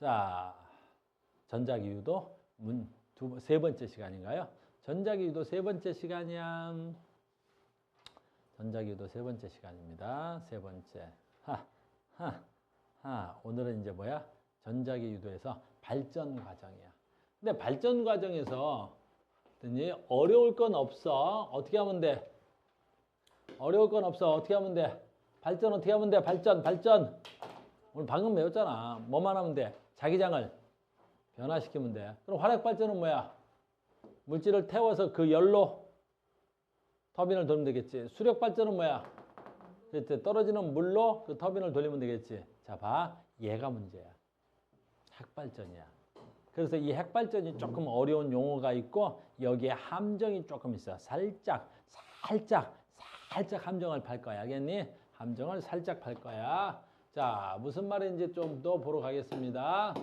자, 전자기유도 문, 두, 세 번째 시간인가요? 전자기유도 세 번째 시간이야. 전자기유도 세 번째 시간입니다. 세 번째. 하, 하, 하. 오늘은 이제 뭐야? 전자기 유도에서 발전 과정이야. 근데 발전 과정에서? 어려울 건 없어. 어떻게 하면 돼? 어려울 건 없어. 어떻게 하면 돼? 발전 어떻게 하면 돼? 발전, 발전. 오늘 방금 배웠잖아. 뭐만 하면 돼? 자기장을 변화시키면 돼. 그럼 화력 발전은 뭐야? 물질을 태워서 그 열로 터빈을 돌면 되겠지. 수력 발전은 뭐야? 그때 떨어지는 물로 그 터빈을 돌리면 되겠지. 자, 봐. 얘가 문제야. 핵발전이야. 그래서 이 핵발전이 조금 어려운 용어가 있고 여기에 함정이 조금 있어. 살짝, 살짝, 살짝 함정을 팔 거야. 알겠니? 함정을 살짝 팔 거야. 자, 무슨 말인지 좀 더 보러 가겠습니다.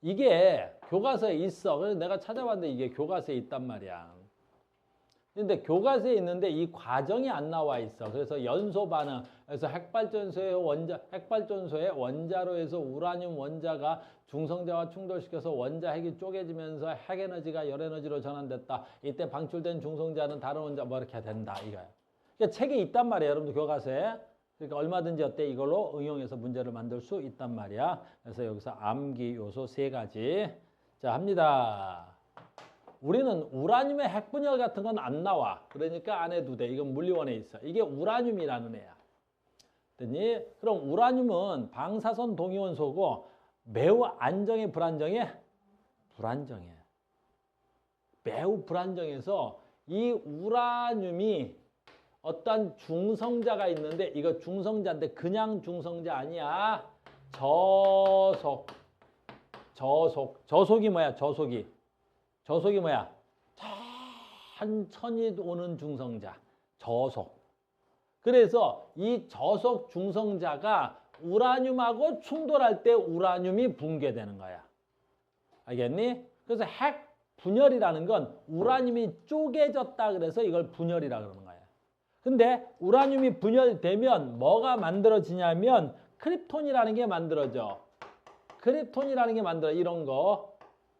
이게 교과서에 있어. 그래서 내가 찾아봤는데 이게 교과서에 있단 말이야. 근데 교과서에 있는데 이 과정이 안 나와 있어. 그래서 연소 반응. 그래서 핵발전소의 원자, 핵발전소의 원자로에서 우라늄 원자가 중성자와 충돌시켜서 원자 핵이 쪼개지면서 핵 에너지가 열 에너지로 전환됐다. 이때 방출된 중성자는 다른 원자 뭐 이렇게 된다. 이거야. 그러니까 책에 있단 말이에요. 여러분들 교과서에. 그러니까 얼마든지 어때 이걸로 응용해서 문제를 만들 수 있단 말이야. 그래서 여기서 암기 요소 세 가지. 자, 합니다. 우리는 우라늄의 핵분열 같은 건 안 나와. 그러니까 안 해도 돼. 이건 물리원에 있어. 이게 우라늄이라는 애야. 됐니? 그럼 우라늄은 방사선 동위원소고 매우 안정해, 불안정해? 불안정해. 매우 불안정해서 이 우라늄이 어떤 중성자가 있는데 이거 중성자인데 그냥 중성자 아니야. 저속. 저속. 저속이 뭐야? 저속이. 저속이 뭐야? 천천히 오는 중성자. 저속. 그래서 이 저속 중성자가 우라늄하고 충돌할 때 우라늄이 붕괴되는 거야. 알겠니? 그래서 핵 분열이라는 건 우라늄이 쪼개졌다 그래서 이걸 분열이라 그러는 거야. 근데 우라늄이 분열되면 뭐가 만들어지냐면 크립톤이라는 게 만들어져. 크립톤이라는 게 만들어. 이런 거.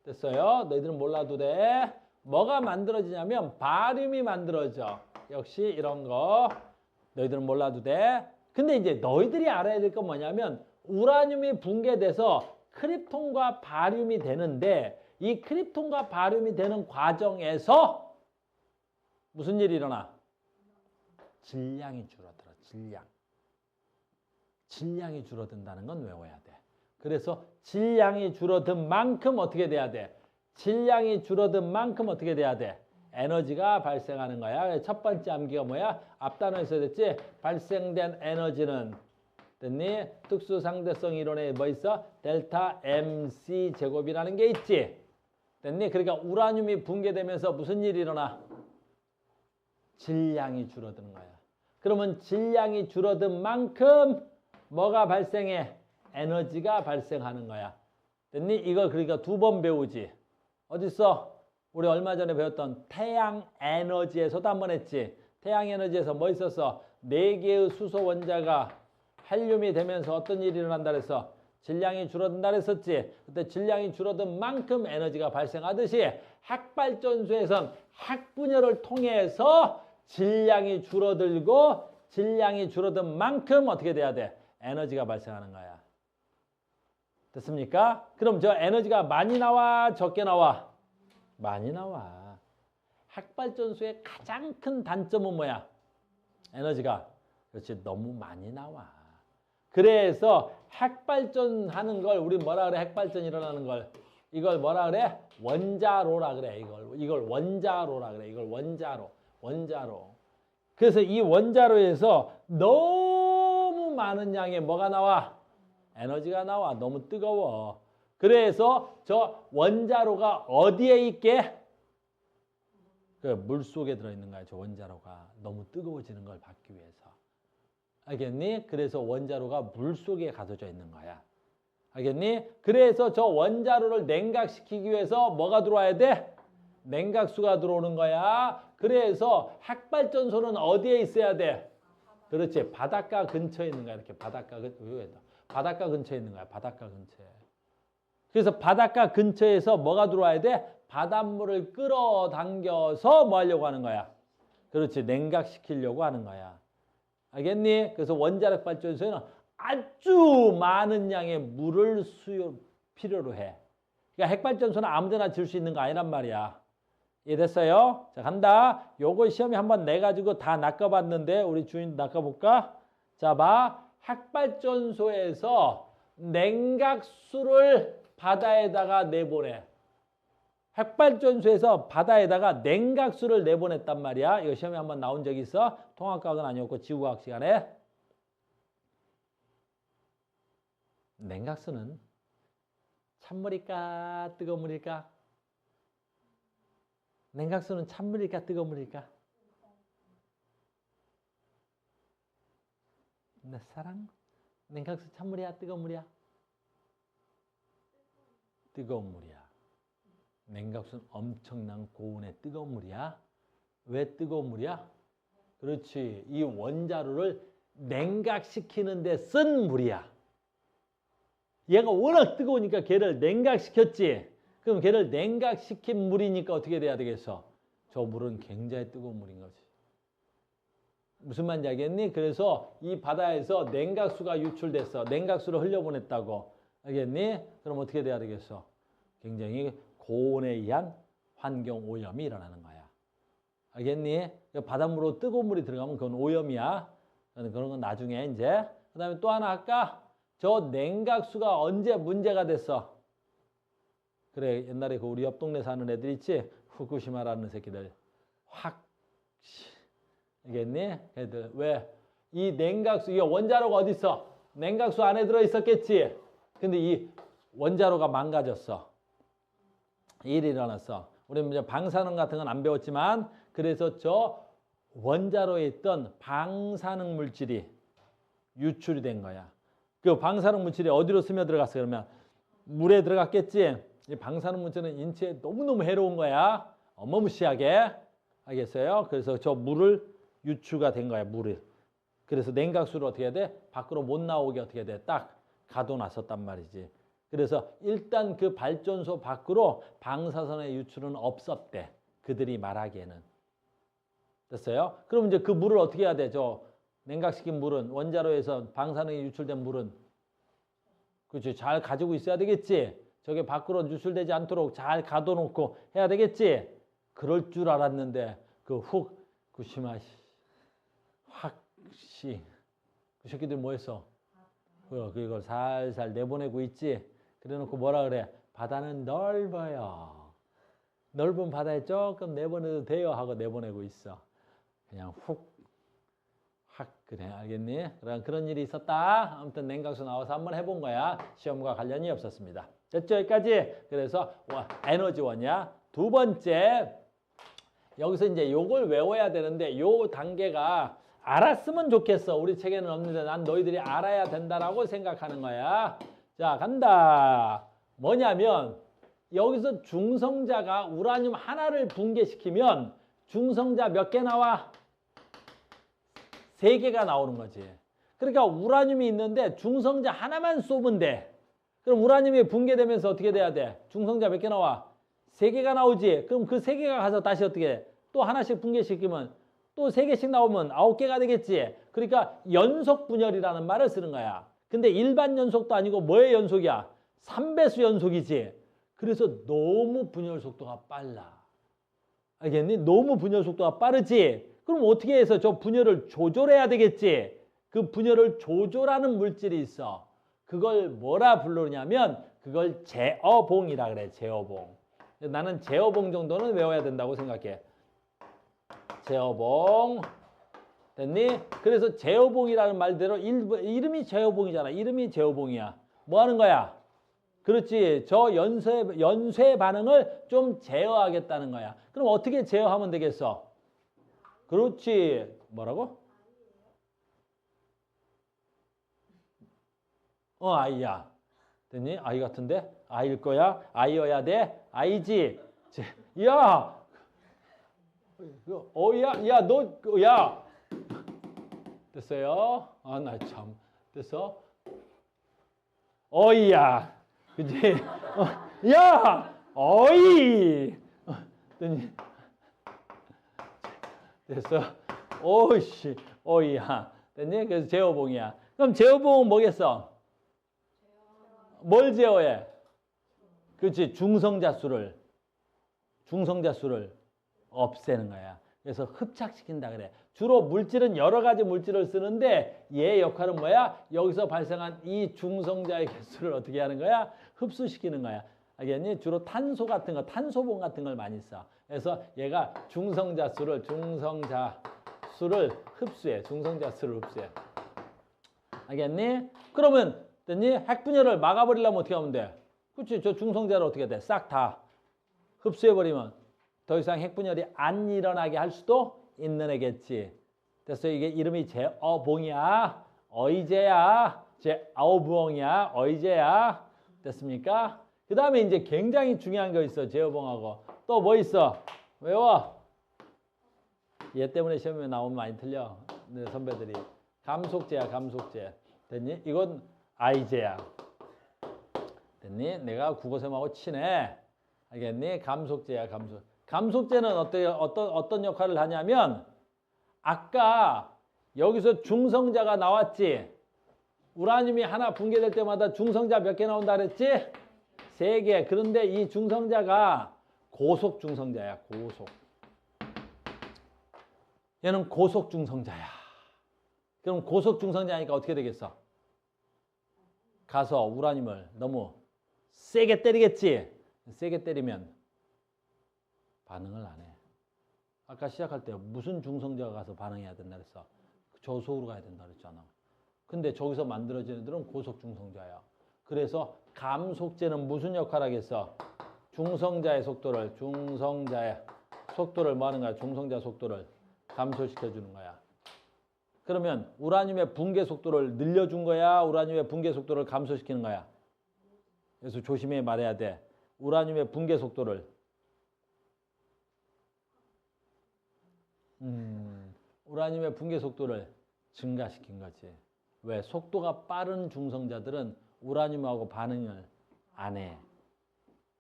됐어요? 너희들은 몰라도 돼. 뭐가 만들어지냐면 바륨이 만들어져. 역시 이런 거. 너희들은 몰라도 돼. 근데 이제 너희들이 알아야 될 건 뭐냐면 우라늄이 붕괴돼서 크립톤과 바륨이 되는데 이 크립톤과 바륨이 되는 과정에서 무슨 일이 일어나? 질량이 줄어들어. 질량. 질량이 줄어든다는 건 외워야 돼. 그래서 질량이 줄어든 만큼 어떻게 돼야 돼? 질량이 줄어든 만큼 어떻게 돼야 돼? 에너지가 발생하는 거야. 첫 번째 암기가 뭐야? 앞단어에서 됐지? 발생된 에너지는 됐니? 특수 상대성 이론에 뭐 있어? 델타 MC 제곱이라는 게 있지. 됐니? 그러니까 우라늄이 붕괴되면서 무슨 일이 일어나? 질량이 줄어드는 거야. 그러면 질량이 줄어든 만큼 뭐가 발생해? 에너지가 발생하는 거야. 됐니? 이걸 그러니까 두 번 배우지. 어딨어? 우리 얼마 전에 배웠던 태양 에너지에서도 한 번 했지. 태양 에너지에서 뭐 있었어? 네 개의 수소 원자가 헬륨이 되면서 어떤 일이 일어난다 그랬어? 질량이 줄어든다 그랬었지. 그때 질량이 줄어든 만큼 에너지가 발생하듯이 핵발전소에선 핵분열을 통해서 질량이 줄어들고 질량이 줄어든 만큼 어떻게 돼야 돼? 에너지가 발생하는 거야. 됐습니까? 그럼 저 에너지가 많이 나와, 적게 나와? 많이 나와. 핵발전소의 가장 큰 단점은 뭐야? 에너지가. 그렇지, 너무 많이 나와. 그래서 핵발전 하는 걸, 우리 뭐라 그래? 핵발전 일어나는 걸. 이걸 뭐라 그래? 원자로라 그래. 이걸, 이걸 원자로라 그래. 이걸 원자로. 원자로. 그래서 이 원자로에서 너무 많은 양의 뭐가 나와? 에너지가 나와. 너무 뜨거워. 그래서 저 원자로가 어디에 있게? 그 물 속에 들어있는 거야. 저 원자로가. 너무 뜨거워지는 걸 받기 위해서. 알겠니? 그래서 원자로가 물 속에 가둬져 있는 거야. 알겠니? 그래서 저 원자로를 냉각시키기 위해서 뭐가 들어와야 돼? 냉각수가 들어오는 거야. 그래서 핵발전소는 어디에 있어야 돼? 그렇지. 바닷가 근처에 있는 거야. 이렇게 바닷가 근처에. 바닷가 근처에 있는 거야. 바닷가 근처에. 그래서 바닷가 근처에서 뭐가 들어와야 돼? 바닷물을 끌어당겨서 뭐 하려고 하는 거야? 그렇지. 냉각시키려고 하는 거야. 알겠니? 그래서 원자력 발전소에는 아주 많은 양의 물을 수요 필요로 해. 그러니까 핵발전소는 아무데나 질수 있는 거 아니란 말이야. 이해됐어요? 자, 간다. 요거 시험에 한번 내가지고 다 낚아봤는데, 우리 주인 낚아볼까? 자, 봐. 핵발전소에서 냉각수를 바다에다가 내보내. 핵발전소에서 바다에다가 냉각수를 내보냈단 말이야. 이거 시험에 한번 나온 적이 있어. 통합과학은 아니었고 지구과학 시간에. 냉각수는 찬물일까 뜨거운 물일까? 냉각수는 찬물일까 뜨거운 물일까? 내 사랑 냉각수 찬물이야 뜨거운 물이야? 뜨거운 물이야. 냉각수는 엄청난 고온의 뜨거운 물이야. 왜 뜨거운 물이야? 그렇지. 이 원자로를 냉각시키는 데 쓴 물이야. 얘가 워낙 뜨거우니까 걔를 냉각시켰지. 그럼 걔를 냉각시킨 물이니까 어떻게 돼야 되겠어? 저 물은 굉장히 뜨거운 물인 거지. 무슨 말인지 알겠니? 그래서 이 바다에서 냉각수가 유출됐어. 냉각수를 흘려보냈다고. 알겠니? 그럼 어떻게 돼야 되겠어? 굉장히 고온에 의한 환경 오염이 일어나는 거야. 알겠니? 바닷물로 뜨거운 물이 들어가면 그건 오염이야. 그런 건 나중에 이제. 그 다음에 또 하나 할까? 저 냉각수가 언제 문제가 됐어? 그래 옛날에 그 우리 옆 동네 사는 애들 있지? 후쿠시마라는 새끼들 확 알겠니? 애들 왜? 이 냉각수 이 원자로가 어디 있어? 냉각수 안에 들어 있었겠지. 근데 이 원자로가 망가졌어. 일이 일어났어. 우리 이제 방사능 같은 건 안 배웠지만 그래서 저 원자로에 있던 방사능 물질이 유출이 된 거야. 그 방사능 물질이 어디로 스며들어갔어? 그러면 물에 들어갔겠지. 이 방사능 물질은 인체에 너무너무 해로운 거야. 어마무시하게. 알겠어요? 그래서 저 물을 유출가 된 거야, 물을. 그래서 냉각수를 어떻게 해야 돼? 밖으로 못 나오게 어떻게 해야 돼? 딱 가둬놨었단 말이지. 그래서 일단 그 발전소 밖으로 방사선의 유출은 없었대. 그들이 말하기에는. 됐어요? 그럼 이제 그 물을 어떻게 해야 돼? 저 냉각시킨 물은 원자로에서 방사능이 유출된 물은 그렇지 잘 가지고 있어야 되겠지. 저게 밖으로 유출되지 않도록 잘 가둬놓고 해야 되겠지. 그럴 줄 알았는데 그 훅 구시마 확시 그 새끼들 뭐했어? 그 그걸 살살 내보내고 있지. 그래놓고 뭐라 그래? 바다는 넓어요. 넓은 바다에 조금 내보내도 돼요 하고 내보내고 있어. 그냥 훅 확 그래 알겠니? 그런 그런 일이 있었다. 아무튼 냉각수 나와서 한번 해본 거야. 시험과 관련이 없었습니다. 됐죠 여기까지. 그래서 와, 에너지원이야. 두 번째 여기서 이제 요걸 외워야 되는데 요 단계가 알았으면 좋겠어. 우리 책에는 없는데 난 너희들이 알아야 된다라고 생각하는 거야. 자 간다. 뭐냐면 여기서 중성자가 우라늄 하나를 붕괴시키면 중성자 몇 개 나와? 세 개가 나오는 거지. 그러니까 우라늄이 있는데 중성자 하나만 쏘면 돼. 그럼 우라늄이 붕괴되면서 어떻게 돼야 돼? 중성자 몇 개 나와? 세 개가 나오지. 그럼 그 세 개가 가서 다시 어떻게 해? 또 하나씩 붕괴시키면 또 세 개씩 나오면 아홉 개가 되겠지. 그러니까 연속 분열이라는 말을 쓰는 거야. 근데 일반 연속도 아니고 뭐의 연속이야? 3배수 연속이지. 그래서 너무 분열 속도가 빨라. 알겠니? 너무 분열 속도가 빠르지. 그럼 어떻게 해서 저 분열을 조절해야 되겠지? 그 분열을 조절하는 물질이 있어. 그걸 뭐라 부르냐면 그걸 제어봉이라 그래. 제어봉. 나는 제어봉 정도는 외워야 된다고 생각해. 제어봉. 됐니? 그래서 제어봉이라는 말대로 일, 이름이 제어봉이잖아. 이름이 제어봉이야. 뭐 하는 거야? 그렇지. 저 연쇄, 연쇄 반응을 좀 제어하겠다는 거야. 그럼 어떻게 제어하면 되겠어? 그렇지. 뭐라고? 어, 아이야. 됐니? 아이 같은데? 아이일 거야? 아이여야 돼? 아이지? 제, 야! 어, 야, 야, 너, 야! 됐어요? 아, 나 참. 됐어? 어이야. 그지? 어, 야! 어이! 어, 됐니? 됐어. 오씨, 어이야. 됐니? 그래서 제어봉이야. 그럼 제어봉은 뭐겠어? 뭘 제어해? 그렇지. 중성자 수를. 중성자 수를 없애는 거야. 그래서 흡착시킨다 그래. 주로 물질은 여러 가지 물질을 쓰는데 얘 역할은 뭐야? 여기서 발생한 이 중성자의 개수를 어떻게 하는 거야? 흡수시키는 거야. 알겠니? 주로 탄소 같은 거, 탄소봉 같은 걸 많이 써. 그래서 얘가 중성자 수를 중성자 수를 흡수해. 중성자 수를 흡수해. 알겠니? 그러면 됐니? 핵 분열을 막아버리려면 어떻게 하면 돼? 그렇지? 저 중성자를 어떻게 돼? 싹 다 흡수해버리면 더 이상 핵 분열이 안 일어나게 할 수도 있는 애겠지. 그래서 이게 이름이 제어봉이야. 어이제야. 제어부엉이야. 어이제야. 됐습니까? 그 다음에 이제 굉장히 중요한 거 있어. 제어봉하고. 또 뭐 있어? 외워. 얘 때문에 시험에 나오면 많이 틀려. 네, 선배들이. 감속제야, 감속제. 됐니? 이건 아이제야. 됐니? 내가 국어쌤하고 친해. 알겠니? 감속제야, 감속. 감속제는 어때, 어떤, 어떤 역할을 하냐면, 아까 여기서 중성자가 나왔지? 우라늄이 하나 붕괴될 때마다 중성자 몇 개 나온다 그랬지? 세 개. 그런데 이 중성자가 고속 중성자야, 고속. 얘는 고속 중성자야. 그럼 고속 중성자니까 어떻게 되겠어? 가서 우라늄을 너무 세게 때리겠지? 세게 때리면 반응을 안 해. 아까 시작할 때 무슨 중성자가 가서 반응해야 된다 그랬어? 저속으로 가야 된다 그랬잖아. 근데 저기서 만들어지는 애들은 고속 중성자야. 그래서 감속제는 무슨 역할을 하겠어? 중성자의 속도를 중성자의 속도를 뭐 하는 거야? 중성자 속도를 감소시켜 주는 거야. 그러면 우라늄의 붕괴 속도를 늘려준 거야? 우라늄의 붕괴 속도를 감소시키는 거야? 그래서 조심히 말해야 돼. 우라늄의 붕괴 속도를 음, 우라늄의 붕괴 속도를 증가시킨 거지. 왜? 속도가 빠른 중성자들은 우라늄하고 반응을 안 해.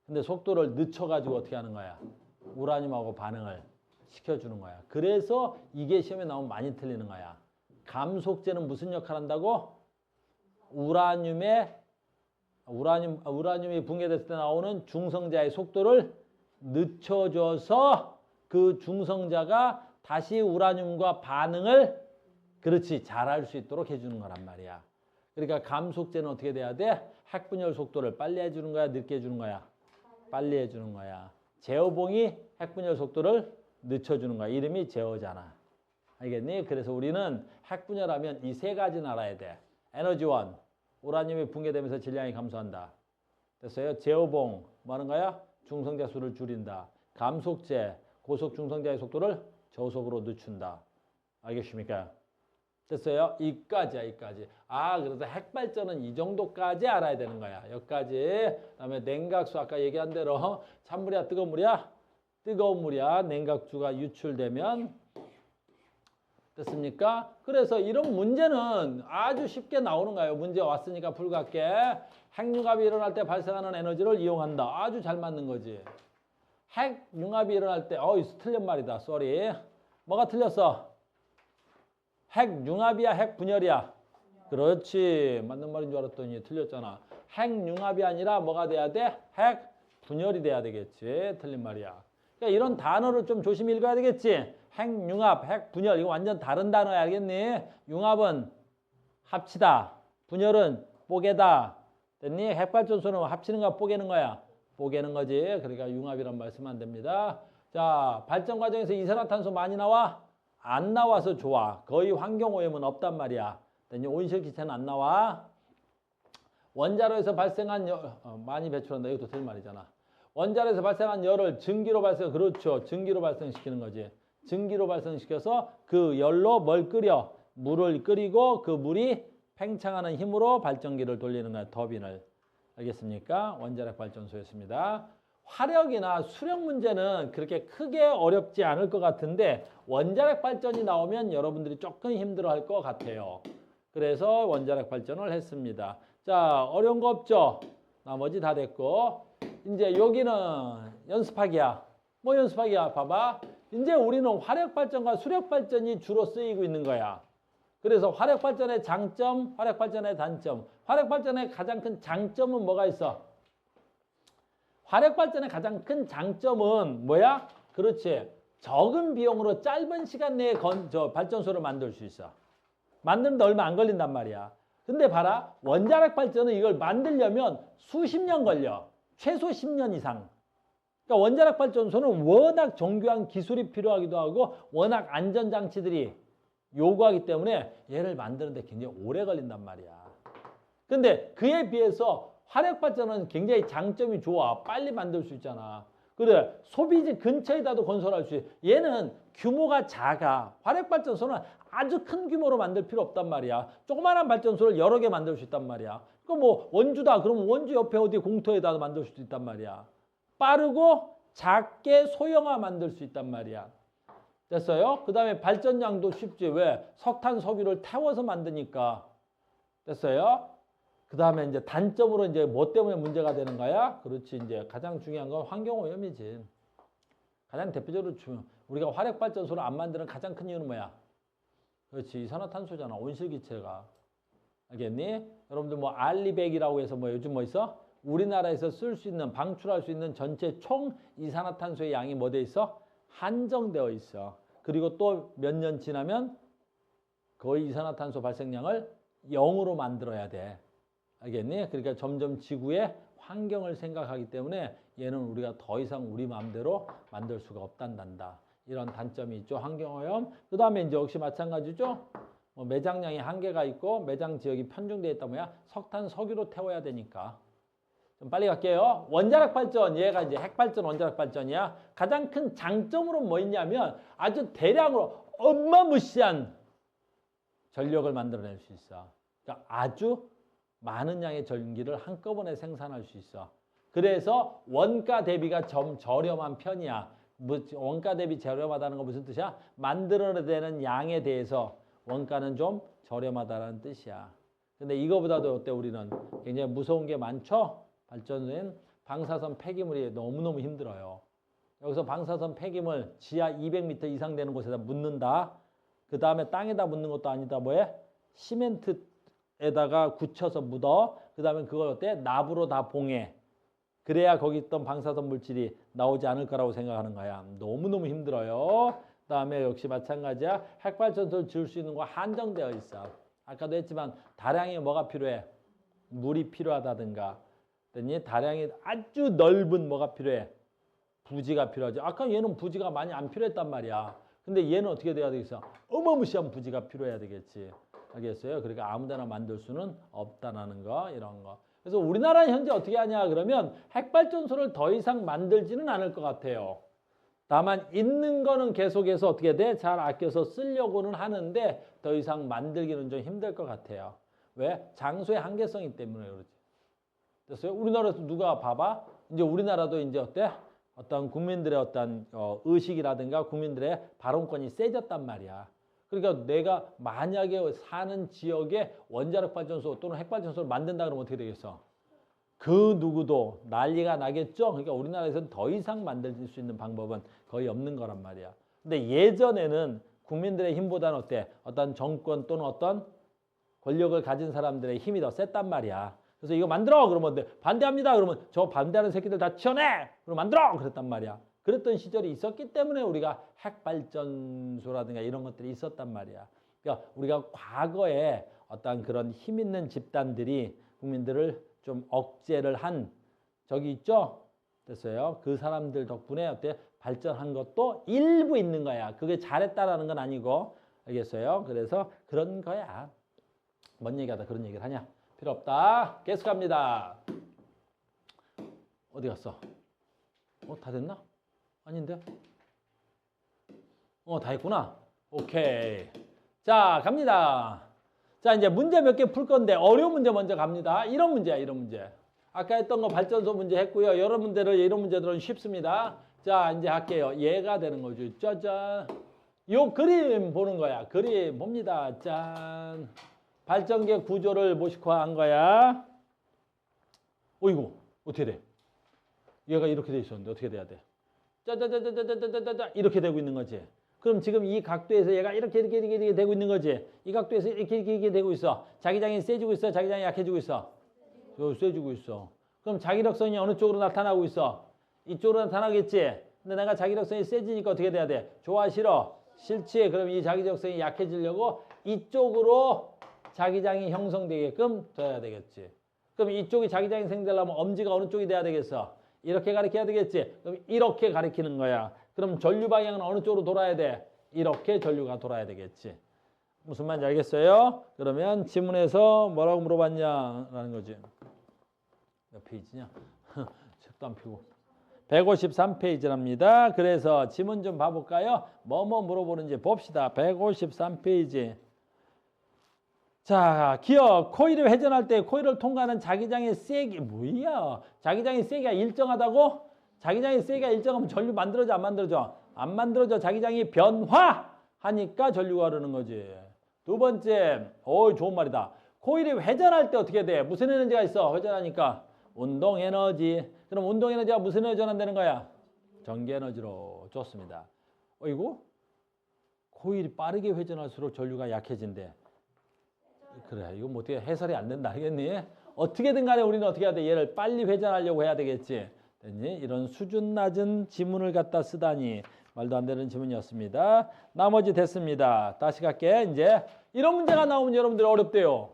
근데 속도를 늦춰가지고 어떻게 하는 거야? 우라늄하고 반응을 시켜주는 거야. 그래서 이게 시험에 나오면 많이 틀리는 거야. 감속제는 무슨 역할 한다고? 우라늄의 우라늄, 아, 우라늄이 붕괴됐을 때 나오는 중성자의 속도를 늦춰줘서 그 중성자가 다시 우라늄과 반응을 그렇지 잘할 수 있도록 해주는 거란 말이야. 그러니까 감속제는 어떻게 돼야 돼? 핵분열 속도를 빨리 해주는 거야, 늦게 해주는 거야? 빨리 해주는 거야. 제어봉이 핵분열 속도를 늦춰주는 거야. 이름이 제어잖아. 알겠니? 그래서 우리는 핵분열하면 이 세 가지는 알아야 돼. 에너지원, 우라늄이 붕괴되면서 질량이 감소한다. 됐어요? 제어봉, 뭐 하는 거야? 중성자 수를 줄인다. 감속제, 고속 중성자의 속도를 저속으로 늦춘다. 알겠습니까? 됐어요? 이까지야, 이까지. 아, 그래서 핵발전은 이 정도까지 알아야 되는 거야. 여기까지. 그 다음에 냉각수 아까 얘기한 대로 찬물이야, 뜨거운 물이야? 뜨거운 물이야. 냉각수가 유출되면 됐습니까? 그래서 이런 문제는 아주 쉽게 나오는 거예요. 문제 왔으니까 불가게 핵융합이 일어날 때 발생하는 에너지를 이용한다. 아주 잘 맞는 거지. 핵융합이 일어날 때, 어이, 틀린 말이다. 쏘리. 뭐가 틀렸어? 핵융합이야, 핵분열이야? 그렇지. 맞는 말인 줄 알았더니 틀렸잖아. 핵융합이 아니라 뭐가 돼야 돼? 핵분열이 돼야 되겠지. 틀린 말이야. 그러니까 이런 단어를 좀 조심히 읽어야 되겠지. 핵융합, 핵분열 이거 완전 다른 단어야 알겠니? 융합은 합치다, 분열은 뽀개다. 됐니? 핵발전소는 합치는 거야, 뽀개는 거야? 뽀개는 거지. 그러니까 융합이란 말씀 안 됩니다. 자, 발전 과정에서 이산화탄소 많이 나와? 안 나와서 좋아. 거의 환경오염은 없단 말이야. 됐니? 온실기체는 안 나와. 원자로에서 발생한 열, 어, 많이 배출한다. 이것도 틀린 말이잖아. 원자로에서 발생한 열을 증기로 발생, 그렇죠. 증기로 발생시키는 거지. 증기로 발생시켜서 그 열로 뭘 끓여? 물을 끓이고 그 물이 팽창하는 힘으로 발전기를 돌리는 거야. 터빈을. 알겠습니까? 원자력 발전소였습니다. 화력이나 수력 문제는 그렇게 크게 어렵지 않을 것 같은데 원자력 발전이 나오면 여러분들이 조금 힘들어 할 것 같아요. 그래서 원자력 발전을 했습니다. 자, 어려운 거 없죠? 나머지 다 됐고. 이제 여기는 연습하기야. 뭐 연습하기야? 봐봐. 이제 우리는 화력 발전과 수력 발전이 주로 쓰이고 있는 거야. 그래서 화력 발전의 장점, 화력 발전의 단점. 화력 발전의 가장 큰 장점은 뭐가 있어? 화력 발전의 가장 큰 장점은 뭐야? 그렇지. 적은 비용으로 짧은 시간 내에 건, 저 발전소를 만들 수 있어. 만드는데 얼마 안 걸린단 말이야. 근데 봐라. 원자력 발전은 이걸 만들려면 수십 년 걸려. 최소 10년 이상. 그러니까 원자력 발전소는 워낙 정교한 기술이 필요하기도 하고 워낙 안전장치들이 요구하기 때문에 얘를 만드는데 굉장히 오래 걸린단 말이야. 근데 그에 비해서 화력 발전은 굉장히 장점이 좋아. 빨리 만들 수 있잖아. 그래 소비지 근처에다도 건설할 수 있어. 얘는 규모가 작아. 화력 발전소는 아주 큰 규모로 만들 필요 없단 말이야. 조그마한 발전소를 여러 개 만들 수 있단 말이야. 그뭐 원주다. 그러면 원주 옆에 어디 공터에다 만들 수도 있단 말이야. 빠르고 작게 소형화 만들 수 있단 말이야. 됐어요? 그 다음에 발전량도 쉽지. 왜? 석탄 석유를 태워서 만드니까. 됐어요? 그 다음에 이제 단점으로 이제 뭐 때문에 문제가 되는 거야? 그렇지. 이제 가장 중요한 건 환경오염이지. 가장 대표적으로 중 우리가 화력발전소를 안 만드는 가장 큰 이유는 뭐야? 그렇지. 이산화탄소잖아. 온실기체가. 알겠니? 여러분들 뭐 알리백이라고 해서 뭐 요즘 뭐 있어? 우리나라에서 쓸 수 있는 방출할 수 있는 전체 총 이산화탄소의 양이 뭐 돼 있어? 한정되어 있어. 그리고 또 몇 년 지나면 거의 이산화탄소 발생량을 0으로 만들어야 돼. 알겠니? 그러니까 점점 지구의 환경을 생각하기 때문에 얘는 우리가 더 이상 우리 마음대로 만들 수가 없단단다. 이런 단점이 있죠. 환경오염. 그 다음에 이제 역시 마찬가지죠. 뭐 매장량이 한계가 있고 매장 지역이 편중되어 있다 뭐야? 석탄, 석유로 태워야 되니까. 좀 빨리 갈게요. 원자력 발전, 얘가 이제 핵 발전, 원자력 발전이야. 가장 큰 장점으로 뭐 있냐면 아주 대량으로 어마무시한 전력을 만들어낼 수 있어. 그러니까 아주 많은 양의 전기를 한꺼번에 생산할 수 있어. 그래서 원가 대비가 좀 저렴한 편이야. 뭐 원가 대비 저렴하다는 건 무슨 뜻이야? 만들어내는 양에 대해서 원가는 좀 저렴하다는 뜻이야. 근데 이거보다도 어때 우리는 굉장히 무서운 게 많죠? 발전된 방사선 폐기물이 너무너무 힘들어요. 여기서 방사선 폐기물 지하 200m 이상 되는 곳에다 묻는다. 그 다음에 땅에다 묻는 것도 아니다. 뭐해? 시멘트 에다가 굳혀서 묻어. 그 다음에 그걸 어때? 납으로 다 봉해. 그래야 거기 있던 방사선 물질이 나오지 않을 거라고 생각하는 거야. 너무너무 힘들어요. 그 다음에 역시 마찬가지야. 핵발전소를 지을 수 있는 거 한정되어 있어. 아까도 했지만 다량의 뭐가 필요해? 물이 필요하다든가. 그랬더니 다량의 아주 넓은 뭐가 필요해? 부지가 필요하지. 아까 얘는 부지가 많이 안 필요했단 말이야. 근데 얘는 어떻게 돼야 되겠어? 어마무시한 부지가 필요해야 되겠지. 알겠어요? 그러니까 아무데나 만들 수는 없다라는 거 이런 거. 그래서 우리나라는 현재 어떻게 하냐 그러면 핵발전소를 더 이상 만들지는 않을 것 같아요. 다만 있는 거는 계속해서 어떻게 돼? 잘 아껴서 쓰려고는 하는데 더 이상 만들기는 좀 힘들 것 같아요. 왜? 장소의 한계성이 때문에 그러지. 됐어요? 우리나라에서 누가 봐봐? 이제 우리나라도 이제 어때? 어떤 국민들의 어떤 어, 의식이라든가 국민들의 발언권이 세졌단 말이야. 그러니까 내가 만약에 사는 지역에 원자력 발전소 또는 핵발전소를 만든다 그러면 어떻게 되겠어? 그 누구도 난리가 나겠죠. 그러니까 우리나라에서는 더 이상 만들 수 있는 방법은 거의 없는 거란 말이야. 근데 예전에는 국민들의 힘보다는 어때? 어떤 정권 또는 어떤 권력을 가진 사람들의 힘이 더 셌단 말이야. 그래서 이거 만들어 그러면 돼. 반대합니다 그러면 저 반대하는 새끼들 다 치워내 그럼 만들어 그랬단 말이야 그랬던 시절이 있었기 때문에 우리가 핵발전소라든가 이런 것들이 있었단 말이야. 그러니까 우리가 과거에 어떤 그런 힘 있는 집단들이 국민들을 좀 억제를 한 적이 있죠? 됐어요? 그 사람들 덕분에 어때? 발전한 것도 일부 있는 거야. 그게 잘했다라는 건 아니고. 알겠어요? 그래서 그런 거야. 뭔 얘기하다 그런 얘기를 하냐? 필요 없다. 계속 갑니다. 어디 갔어? 어, 다 됐나? 아닌데? 어, 다 했구나. 오케이. 자, 갑니다. 자, 이제 문제 몇 개 풀 건데 어려운 문제 먼저 갑니다. 이런 문제야, 이런 문제. 아까 했던 거 발전소 문제 했고요. 여러 문제를 이런 문제들은 쉽습니다. 자, 이제 할게요. 얘가 되는 거죠. 짜잔. 요 그림 보는 거야. 그림 봅니다. 짠. 발전기 구조를 모식화한 거야. 어이구 어떻게 돼? 얘가 이렇게 돼 있었는데 어떻게 돼야 돼? 짜자자자자자자자자 이렇게 되고 있는 거지. 그럼 지금 이 각도에서 얘가 이렇게 이렇게 이렇게, 이렇게 되고 있는 거지. 이 각도에서 이렇게 이렇게, 이렇게 되고 있어. 자기장이 세지고 있어. 자기장이 약해지고 있어. 저 세지고 있어. 그럼 자기력선이 어느 쪽으로 나타나고 있어? 이쪽으로 나타나겠지. 근데 내가 자기력선이 세지니까 어떻게 돼야 돼? 좋아 싫어? 싫지. 그럼 이 자기력선이 약해지려고 이쪽으로 자기장이 형성되게끔 둬야 되겠지. 그럼 이쪽이 자기장이 생기려면 엄지가 어느 쪽이 돼야 되겠어? 이렇게 가리켜야 되겠지. 그럼 이렇게 가리키는 거야. 그럼 전류 방향은 어느 쪽으로 돌아야 돼? 이렇게 전류가 돌아야 되겠지. 무슨 말인지 알겠어요? 그러면 지문에서 뭐라고 물어봤냐라는 거지. 몇 페이지냐? 책도 안 펴고. 153페이지랍니다. 그래서 지문 좀 봐볼까요? 뭐뭐 물어보는지 봅시다. 153페이지. 자, 기어 코일을 회전할 때 코일을 통과하는 자기장의 세기 뭐야? 자기장의 세기가 일정하다고? 자기장의 세기가 일정하면 전류 만들어져 안 만들어져? 안 만들어져. 자기장이 변화하니까 전류가 흐르는 거지. 두 번째, 어 좋은 말이다. 코일이 회전할 때 어떻게 돼? 무슨 에너지가 있어? 회전하니까 운동 에너지. 그럼 운동 에너지가 무슨 에너지 전환되는 거야? 전기 에너지로 좋습니다. 어이구 코일이 빠르게 회전할수록 전류가 약해진대. 그래 이거 뭐 어떻게 해설이 안 된다 알겠니? 어떻게든 간에 우리는 어떻게 해야 돼? 얘를 빨리 회전하려고 해야 되겠지. 됐니? 이런 수준 낮은 지문을 갖다 쓰다니 말도 안 되는 지문이었습니다. 나머지 됐습니다. 다시 갈게. 이제 이런 문제가 나오면 여러분들 어렵대요.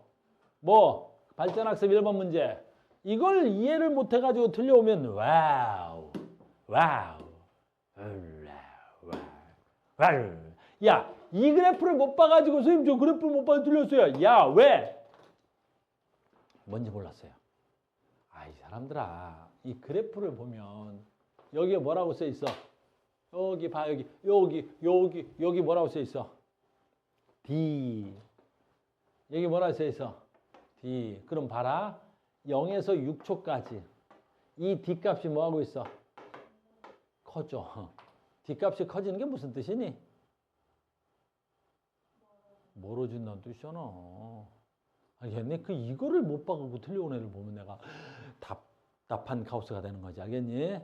뭐 발전학습 1번 문제. 이걸 이해를 못 해가지고 틀려오면 와우 와우 와우 와우 야, 이 그래프를 못 봐가지고 선생님 저 그래프를 못 봐서 틀렸어요. 야, 왜? 뭔지 몰랐어요. 아, 이 사람들아, 이 그래프를 보면 여기에 뭐라고 써 있어? 여기 봐, 여기, 여기, 여기, 여기 뭐라고 써 있어? D. 여기 뭐라고 써 있어? D. 그럼 봐라. 0에서 6초까지 이 D 값이 뭐 하고 있어? 커져. D 값이 커지는 게 무슨 뜻이니? 멀어진다는 뜻이잖아. 알겠니? 그 이거를 못 봐가고 틀려온 애를 보면 내가 답답한 카오스가 되는 거지. 알겠니?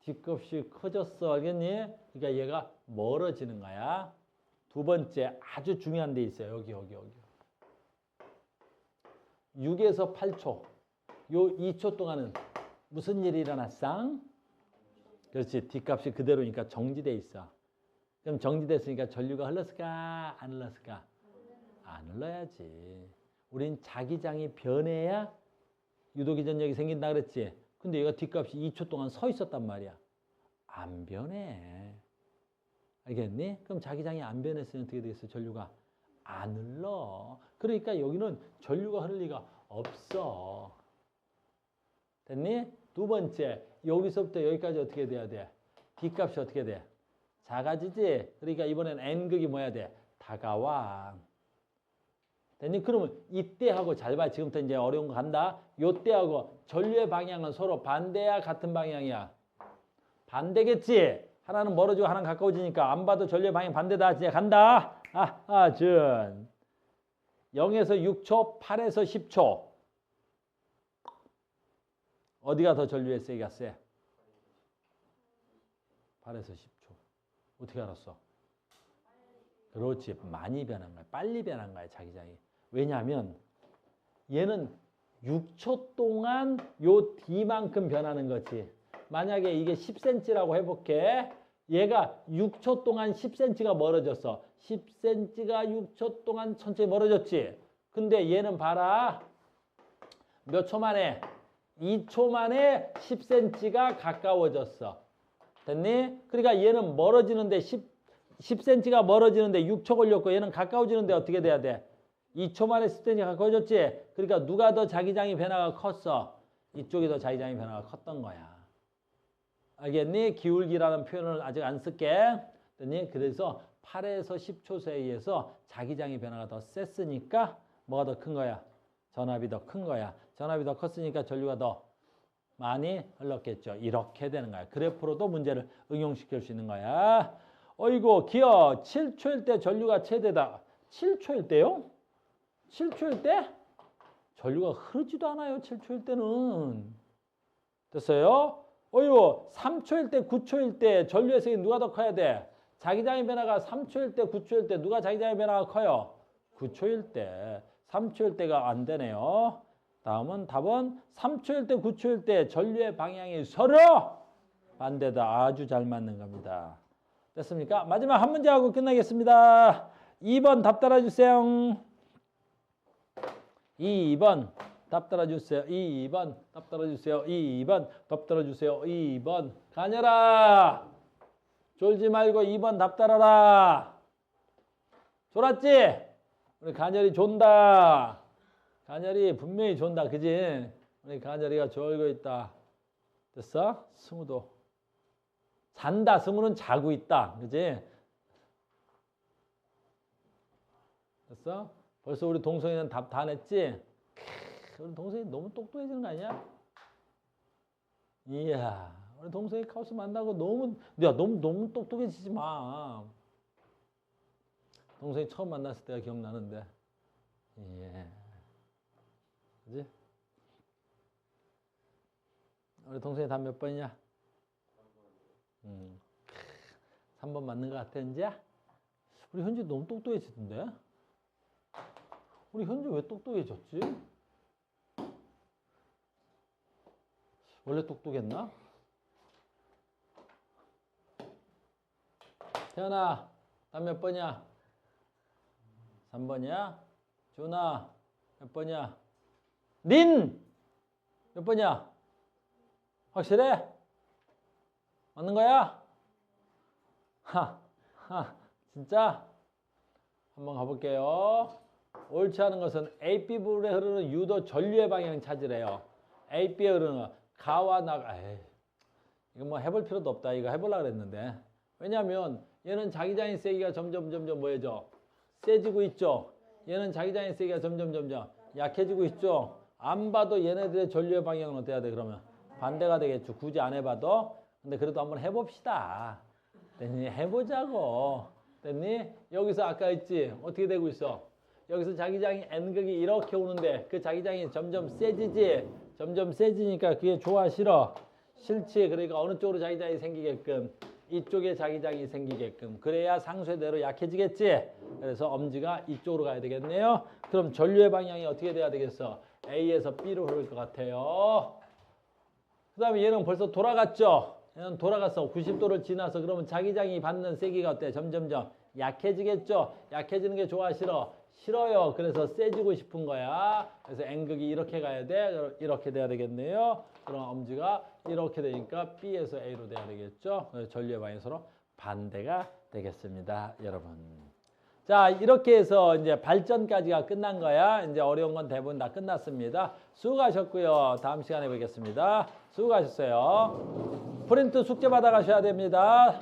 뒷값이 커졌어. 알겠니? 그러니까 얘가 멀어지는 거야. 두 번째 아주 중요한 데 있어요. 여기 여기 여기. 6에서 8초. 요 2초 동안은 무슨 일이 일어났어? 그렇지. 뒷값이 그대로니까 정지돼 있어. 그럼 정지됐으니까 전류가 흘렀을까? 안 흘렀을까? 안 흘러야지. 우린 자기장이 변해야 유도기 전력이 생긴다 그랬지. 근데 얘가 뒷값이 2초 동안 서 있었단 말이야. 안 변해. 알겠니? 그럼 자기장이 안 변했으면 어떻게 되겠어? 전류가 안 흘러. 그러니까 여기는 전류가 흐를 리가 없어. 됐니? 두 번째, 여기서부터 여기까지 어떻게 돼야 돼? 뒷값이 어떻게 돼? 작아지지? 그러니까 이번엔 n극이 뭐야 돼? 다가와. 됐니? 그러면 이때하고 잘 봐. 지금부터 이제 어려운 거 간다. 요때하고 전류의 방향은 서로 반대야 같은 방향이야? 반대겠지? 하나는 멀어지고 하나는 가까워지니까 안 봐도 전류의 방향 반대다. 이제 간다. 아, 아, 준. 0에서 6초, 8에서 10초. 어디가 더 전류의 세기가 세? 8에서 10초. 어떻게 알았어? 그렇지. 많이 변한 거야. 빨리 변한 거야, 자기장이. 왜냐하면 얘는 6초 동안 요 D만큼 변하는 거지. 만약에 이게 10cm라고 해볼게. 얘가 6초 동안 10cm가 멀어졌어. 10cm가 6초 동안 천천히 멀어졌지. 근데 얘는 봐라. 몇 초 만에? 2초 만에 10cm가 가까워졌어. 됐니? 그러니까 얘는 멀어지는데 10, 10cm가 멀어지는데 6초 걸렸고 얘는 가까워지는데 어떻게 돼야 돼? 2초 만에 10cm가 가까워졌지? 그러니까 누가 더 자기장이 변화가 컸어? 이쪽이 더 자기장이 변화가 컸던 거야. 알겠니? 기울기라는 표현을 아직 안 쓸게. 그래서 8에서 10초 사이에서 자기장의 변화가 더 셌으니까 뭐가 더 큰 거야? 전압이 더 큰 거야. 전압이 더 컸으니까 전류가 더 많이 흘렀겠죠. 이렇게 되는 거야. 그래프로도 문제를 응용시킬 수 있는 거야. 어이고 기어 7초일 때 전류가 최대다. 7초일 때요? 7초일 때? 전류가 흐르지도 않아요. 7초일 때는. 됐어요? 어이구 3초일 때 9초일 때 전류의 세기 누가 더 커야 돼? 자기장의 변화가 3초일 때 9초일 때 누가 자기장의 변화가 커요? 9초일 때 3초일 때가 안 되네요. 다음은 답은 3초일 때 9초일 때 전류의 방향이 서로 반대다. 아주 잘 맞는 겁니다. 됐습니까? 마지막 한 문제 하고 끝나겠습니다. 2번 답 따라주세요. 2번 답 따라주세요. 2번 답 따라주세요. 2번 답 따라주세요. 2번 가녀라 졸지 말고 2번 답 따라라. 졸았지? 우리 가녀리 존다. 가녀리 분명히 존다. 그지? 우리 가녀리가 졸고 있다. 됐어? 승우도 잔다. 승우는 자고 있다. 그지? 됐어? 벌써 우리 동성이는 답 다 냈지? 크, 우리 동성이 너무 똑똑해지는 거 아니야? 이야, 우리 동성이 카오스 만나고 너무, 야, 너무, 너무 똑똑해지지 마. 동성이 처음 만났을 때가 기억나는데. 예. 그지? 우리 동생이 답몇 번이냐? 음. 3번 맞는 것 같아, 이제? 우리 현지 너무 똑똑해지던데? 우리 현지 왜 똑똑해졌지? 원래 똑똑했나? 태연아, 답몇 번이야? 3번이야? 준아, 몇 번이야? 린! 몇 번이야? 확실해? 맞는 거야? 하, 하, 진짜? 한번 가볼게요. 옳지 않은 것은 AB불에 흐르는 유도 전류의 방향 찾으래요. AB에 흐르는 가와 나가. 에이, 이거 뭐 해볼 필요도 없다. 이거 해보려고 그랬는데. 왜냐하면 얘는 자기장의 세기가 점점 점점 뭐해져? 세지고 있죠. 얘는 자기장의 세기가 점점 점점 약해지고 있죠. 안 봐도 얘네들의 전류의 방향은 어때야 돼 그러면? 반대가 되겠죠. 굳이 안 해봐도. 근데 그래도 한번 해봅시다. 됐니? 해보자고. 됐니? 여기서 아까 했지? 어떻게 되고 있어? 여기서 자기장이 N극이 이렇게 오는데 그 자기장이 점점 세지지? 점점 세지니까 그게 좋아 싫어? 싫지. 그러니까 어느 쪽으로 자기장이 생기게끔 이쪽에 자기장이 생기게끔 그래야 상쇄대로 약해지겠지. 그래서 엄지가 이쪽으로 가야 되겠네요. 그럼 전류의 방향이 어떻게 돼야 되겠어? A에서 B로 흐를 것 같아요. 그 다음에 얘는 벌써 돌아갔죠. 얘는 돌아갔어. 90도를 지나서 그러면 자기장이 받는 세기가 어때? 점점점 약해지겠죠. 약해지는 게 좋아 싫어? 싫어요. 그래서 세지고 싶은 거야. 그래서 N극이 이렇게 가야 돼. 이렇게 돼야 되겠네요. 그럼 엄지가 이렇게 되니까 B에서 A로 돼야 되겠죠. 전류의 방향이 서로 반대가 되겠습니다. 여러분. 자, 이렇게 해서 이제 발전까지가 끝난 거야. 이제 어려운 건 대부분 다 끝났습니다. 수고하셨고요. 다음 시간에 뵙겠습니다. 수고하셨어요. 프린트 숙제 받아 가셔야 됩니다.